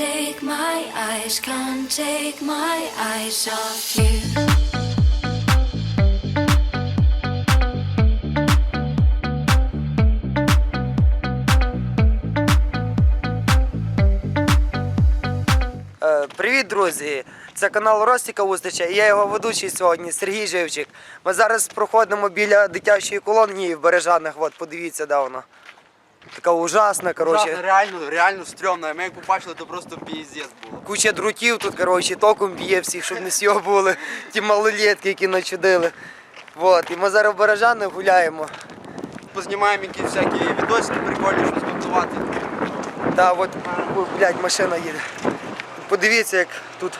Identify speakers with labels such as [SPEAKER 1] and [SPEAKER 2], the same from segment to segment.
[SPEAKER 1] take my eyes, can't take my eyes off you.
[SPEAKER 2] Е, Привіт, друзі! Це канал Ростіка Устича і я його ведучий сьогодні, Сергій Живчик. Ми зараз проходимо біля дитячої колонії в Бережанах. От, подивіться, де вона. Така ужасна,
[SPEAKER 3] Ужасно,
[SPEAKER 2] коротше.
[SPEAKER 3] реально, реально стрьомно. Ми як побачили, то просто піздець було.
[SPEAKER 2] Куча друтів тут, коротше, током б'є всіх, щоб не сьобували ті малолетки, які начудили. От, і ми зараз в Бережанах гуляємо.
[SPEAKER 3] Познімаємо якісь всякі відосики прикольні, щоб змонтувати.
[SPEAKER 2] Та от, о, блядь, машина їде. Подивіться, як тут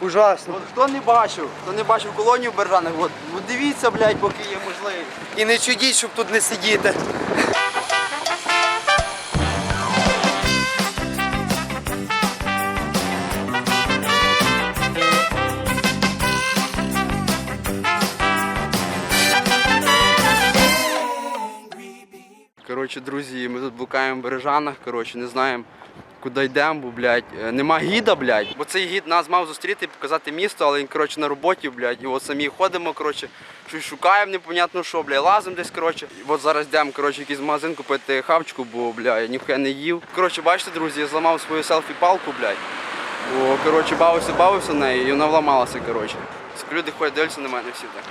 [SPEAKER 2] ужасно.
[SPEAKER 3] От хто не бачив, хто не бачив колонію в Бержанах, от, от дивіться, блядь, поки є можливість.
[SPEAKER 2] І не чудіть, щоб тут не сидіти.
[SPEAKER 3] Друзі, ми тут блукаємо в Бережанах, коротше, не знаємо, куди йдемо, бо, блядь, е, нема гіда, блядь. Бо цей гід нас мав зустріти, показати місто, але він, коротше, на роботі, блядь, і от самі ходимо, коротше, щось шукаємо, непонятно що, блядь, лазимо десь, коротше. І от зараз йдемо, коротше, якийсь магазин купити хавчику, бо, блядь, я ніхуя не їв. Коротше, бачите, друзі, я зламав свою селфі-палку, блядь. Бо, коротше, бавився, бавився нею, і вона вламалася, коротше. Люди ходять, дивляться на мене всі так.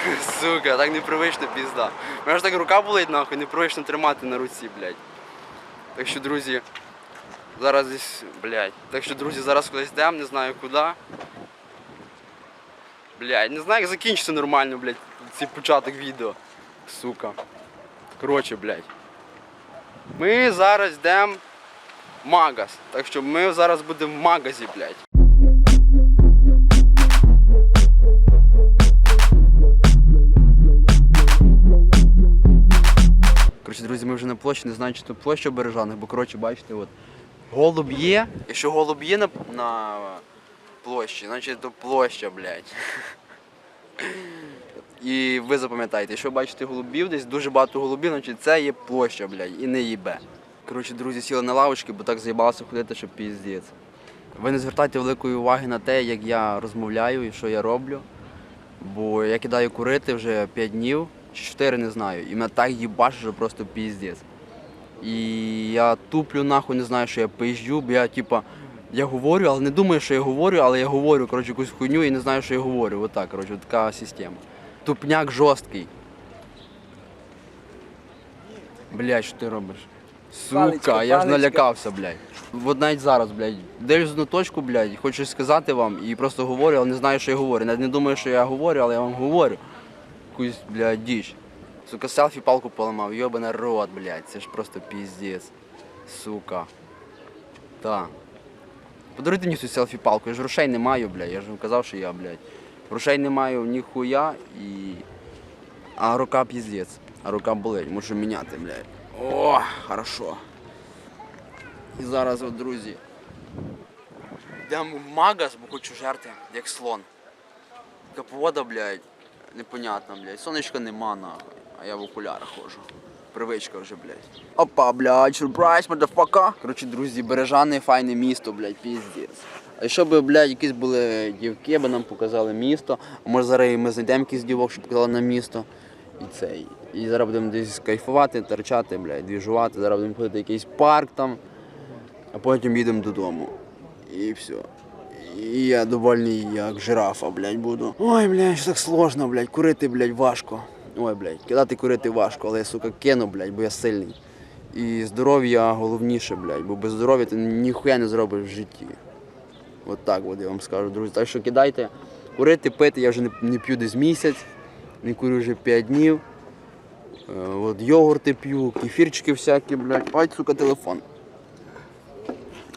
[SPEAKER 3] Сука, так непривично пізда. Мене ж так рука болить нахуй, непривично тримати на руці, блядь. Так що, друзі, зараз десь, блядь. Так що, друзі, зараз кудись йдемо, не знаю куди. Блядь, не знаю, як закінчиться нормально, блядь, цей початок відео. Сука. Коротше, блядь. Ми зараз йдемо в магаз. Так що ми зараз будемо в магазі, блядь. Коротше, друзі, ми вже на площі, не знаю, чи то площа Бережаних, бо коротше, бачите, от голуб є. Якщо голуб є на, на площі, значить то площа, блядь. І ви запам'ятаєте, якщо бачите голубів, десь дуже багато голубів, значить це є площа, блядь, і не їбе. Коротше, друзі, сіли на лавочки, бо так заїбалося ходити, що піздець. Ви не звертайте великої уваги на те, як я розмовляю і що я роблю. Бо я кидаю курити вже 5 днів, чи 4 не знаю. І мене так їбаше, що просто піздець. І я туплю нахуй, не знаю, що я пизжу, бо я типа. Я говорю, але не думаю, що я говорю, але я говорю коротше, якусь хуйню і не знаю, що я говорю. Отак, коротше, така система. Тупняк жорсткий. Блядь, що ти робиш? Сука,
[SPEAKER 2] Паличка,
[SPEAKER 3] я ж
[SPEAKER 2] паличка.
[SPEAKER 3] налякався, блядь. От навіть зараз, блядь, дивлюсь одну точку, блядь, хочу сказати вам і просто говорю, але не знаю, що я говорю. Навіть не думаю, що я говорю, але я вам говорю. Якусь, блядь, діч. Сука, селфі палку поламав, йобаний рот, блядь, це ж просто піздець. Сука. Та. Подаруйте мені цю селфі палку, я ж грошей не маю, блядь. Я ж казав, що я, блядь. Грошей не маю ніхуя і. А рука піздець. А рука болить, мушу міняти, блядь. О, хорошо. І зараз, от, друзі. Йдемо в магаз, бо хочу жерти, як слон. Така погода, блядь, непонятна, блядь. Сонечка нема, нахуй. А я в окулярах ходжу. Привичка вже, блядь. Опа, блядь, сюрприз, мадафака. Коротше, друзі, Бережани файне місто, блядь, піздець. А якщо б, блядь, якісь були дівки, би нам показали місто, а може зараз ми знайдемо якийсь дівок, щоб показали нам місто. І цей. І зараз будемо десь кайфувати, торчати, блядь, двіжувати, зараз будемо ходити в якийсь парк там, а потім їдемо додому. І все. І я довольний, як жирафа, блядь, буду. Ой, блядь, що так сложно, блядь, курити, блядь, важко. Ой, блядь, кидати курити важко, але я, сука, кину, блядь, бо я сильний. І здоров'я головніше, блядь, бо без здоров'я ти ніхуя не зробиш в житті. От так от я вам скажу, друзі. Так що кидайте, курити, пити, я вже не, не п'ю десь місяць, не курю вже 5 днів. Е, от йогурти п'ю, кефірчики всякі, блядь. Ой, сука, телефон.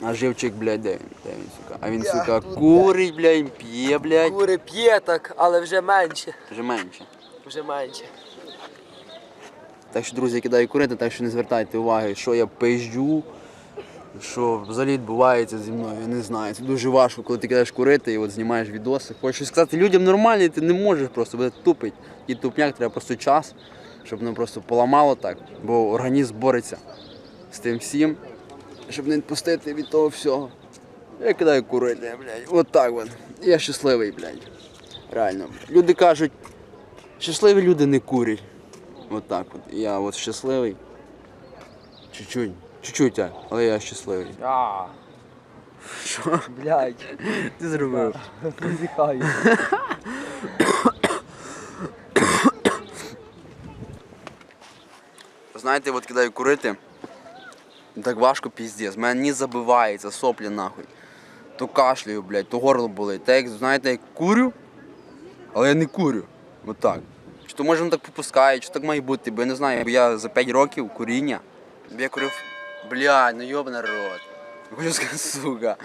[SPEAKER 3] А живчик, блядь, де він? Де він, сука? А він, сука, курить, блядь, п'є, блядь.
[SPEAKER 2] Кури п'є так, але вже менше.
[SPEAKER 3] Вже менше.
[SPEAKER 2] Вже менше.
[SPEAKER 3] Так що, друзі, я кидаю курити, так що не звертайте уваги, що я пизджу, що взагалі відбувається зі мною, я не знаю. Це дуже важко, коли ти кидаєш курити і от знімаєш відоси. Хочеш щось сказати людям нормально, ти не можеш просто, буде тупить. І тупняк треба просто час, щоб воно просто поламало так, бо організм бореться з тим всім. Щоб не відпустити від того всього. Я кидаю курити, блядь. От так от. Я щасливий, блядь. Реально. Люди кажуть, щасливі люди не курять. От так от. Я от щасливий. Чуть-чуть. Чуть-чуть, а, але я щасливий.
[SPEAKER 2] А,
[SPEAKER 3] Що?
[SPEAKER 2] блядь,
[SPEAKER 3] Ти зробив.
[SPEAKER 2] позіхаю.
[SPEAKER 3] Знаєте, от кидаю курити. Так важко піздець. Мене ніс забивається, соплі нахуй. То кашлюю, блядь, то горло болить. Та як, знаєте, як курю, але я не курю. От так. Чи то може воно так попускає, чи так має бути, бо я не знаю, бо я за 5 років куріння. Я курив. Блядь, ну йобаний рот. Хочу сказати, сука.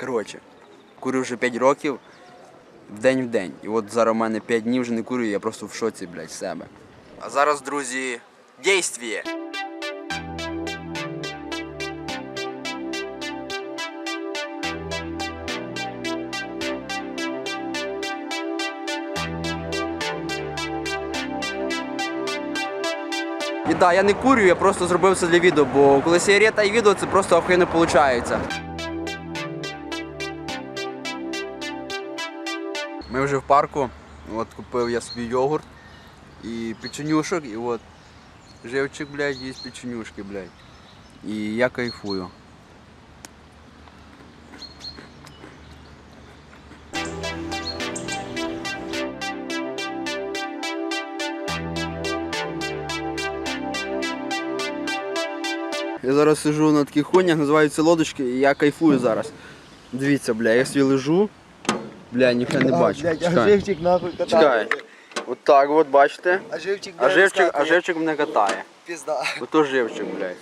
[SPEAKER 3] Коротше, курю вже 5 років день в день. І от зараз у мене 5 днів вже не курю, я просто в шоці, блядь, з себе. А зараз, друзі, дійствіє! Так, я не курю, я просто зробив це для відео, бо коли сигарета і відео, це просто охуєнно виходить. Ми вже в парку. От купив я собі йогурт і печенюшок, і от живчик, блядь, їсть печенюшки, блядь. І я кайфую. Я зараз сижу на таких хунях, називаються лодочки, і я кайфую зараз. Дивіться, бля, я собі лежу. Бля, ніхто не бачу.
[SPEAKER 2] Блядь, а
[SPEAKER 3] Чекай.
[SPEAKER 2] живчик нахуй катає.
[SPEAKER 3] Чекай. От так от, бачите.
[SPEAKER 2] А живчик
[SPEAKER 3] А живчик, а
[SPEAKER 2] розкатує?
[SPEAKER 3] живчик мене катає.
[SPEAKER 2] Пізда.
[SPEAKER 3] Ото живчик, блядь.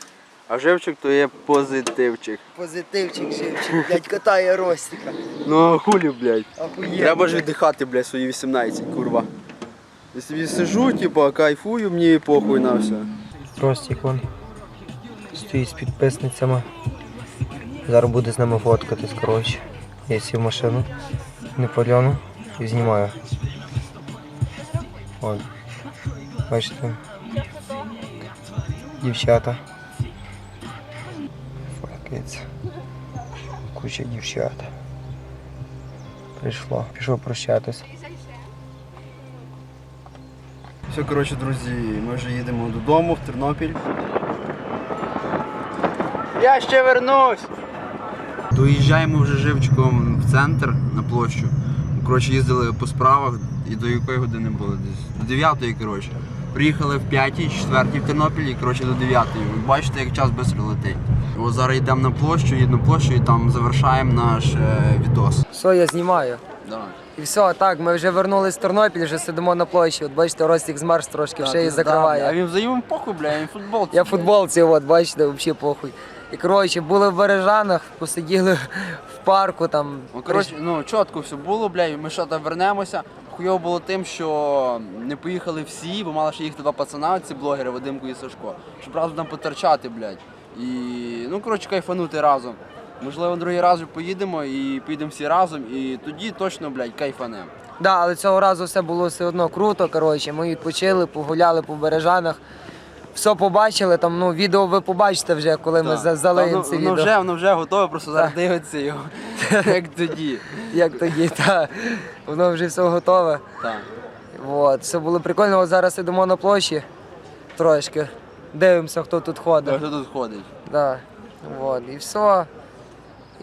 [SPEAKER 3] А живчик то є позитивчик.
[SPEAKER 2] Позитивчик, живчик, блядь, катає Ростика.
[SPEAKER 3] Ну а хулі, блядь.
[SPEAKER 2] Охуєнно.
[SPEAKER 3] Треба ж віддихати, блядь, свої 18, курва. Я собі сижу, типа, кайфую, мені похуй на все.
[SPEAKER 4] Ростик вон стоїть з підписницями. Зараз буде з нами фоткатись, коротше. Я сів машину, не пальону і знімаю. От. Бачите. Дівчата. Фоткається. Куча дівчат. Прийшло. Пішов прощатись.
[SPEAKER 3] Все, коротше, друзі, ми вже їдемо додому в Тернопіль. Я ще вернусь! Доїжджаємо вже живчиком в центр на площу. Коротше, їздили по справах і до якої години були? Десь до 9 коротше. Приїхали в 5, 4 в Тернопіль і коротше, до 9. Ви бачите, як час швидко летить. От зараз йдемо на площу, їдемо на площу і там завершаємо наш е, відос.
[SPEAKER 2] Все, я знімаю.
[SPEAKER 3] Давай.
[SPEAKER 2] І все, так, ми вже вернулись в Тернопіль, вже сидимо на площі. От бачите, Ростик змерз трошки, в шиї закриває.
[SPEAKER 3] А він взаємом похуй, бля, він футбол.
[SPEAKER 2] Я в футболці, от, бачите, взагалі похуй. І коротше, були в Бережанах, посиділи в парку там.
[SPEAKER 3] Ну, коротше, ну чітко все було, блядь, ми що там вернемося. Хуйово було тим, що не поїхали всі, бо мали ще їхати два пацана, ці блогери Вадимко і Сашко, щоб разом там потерчати, блядь. І ну коротше кайфанути разом. Можливо, другий раз поїдемо і поїдемо всі разом, і тоді точно, блядь, кайфанем.
[SPEAKER 2] Да, але цього разу все було все одно круто. Коротше, ми відпочили, погуляли по бережанах. Все побачили, там ну відео ви побачите вже, коли ми за- залиємо
[SPEAKER 3] Воно-
[SPEAKER 2] це
[SPEAKER 3] воно
[SPEAKER 2] відео.
[SPEAKER 3] вже, воно вже готове, просто зараз дивиться його. Як тоді.
[SPEAKER 2] Як тоді, та воно вже все готове.
[SPEAKER 3] Так.
[SPEAKER 2] От, все було прикольно. От зараз ідемо на площі трошки. Дивимося, хто тут ходить.
[SPEAKER 3] Хто тут ходить?
[SPEAKER 2] Да. От, і все.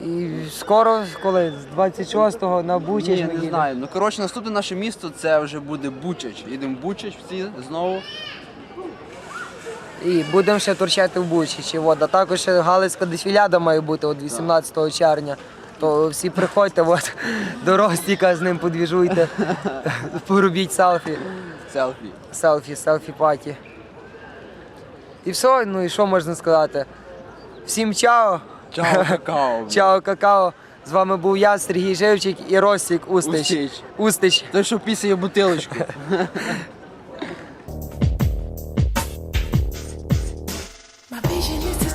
[SPEAKER 2] І скоро, коли з 26-го на Бучач
[SPEAKER 3] Ні, не
[SPEAKER 2] їдемо.
[SPEAKER 3] знаю. Ну коротше, наступне наше місто це вже буде Бучач. Їдемо в Бучач всі знову.
[SPEAKER 2] І будемо ще торчати в Бучачі. От. А також Галицька дефіляда має бути от 18 червня. То всі приходьте, от, до Ростіка з ним подвіжуйте, поробіть селфі,
[SPEAKER 3] Селфі.
[SPEAKER 2] селфі, селфі паті. І все, ну і що можна сказати? Всім чао!
[SPEAKER 3] Чао, какао.
[SPEAKER 2] Чао, какао! З вами був я, Сергій Живчик і Ростік Устич.
[SPEAKER 3] Устич.
[SPEAKER 2] Устич.
[SPEAKER 3] Той, що пісає бутилочку. My vision is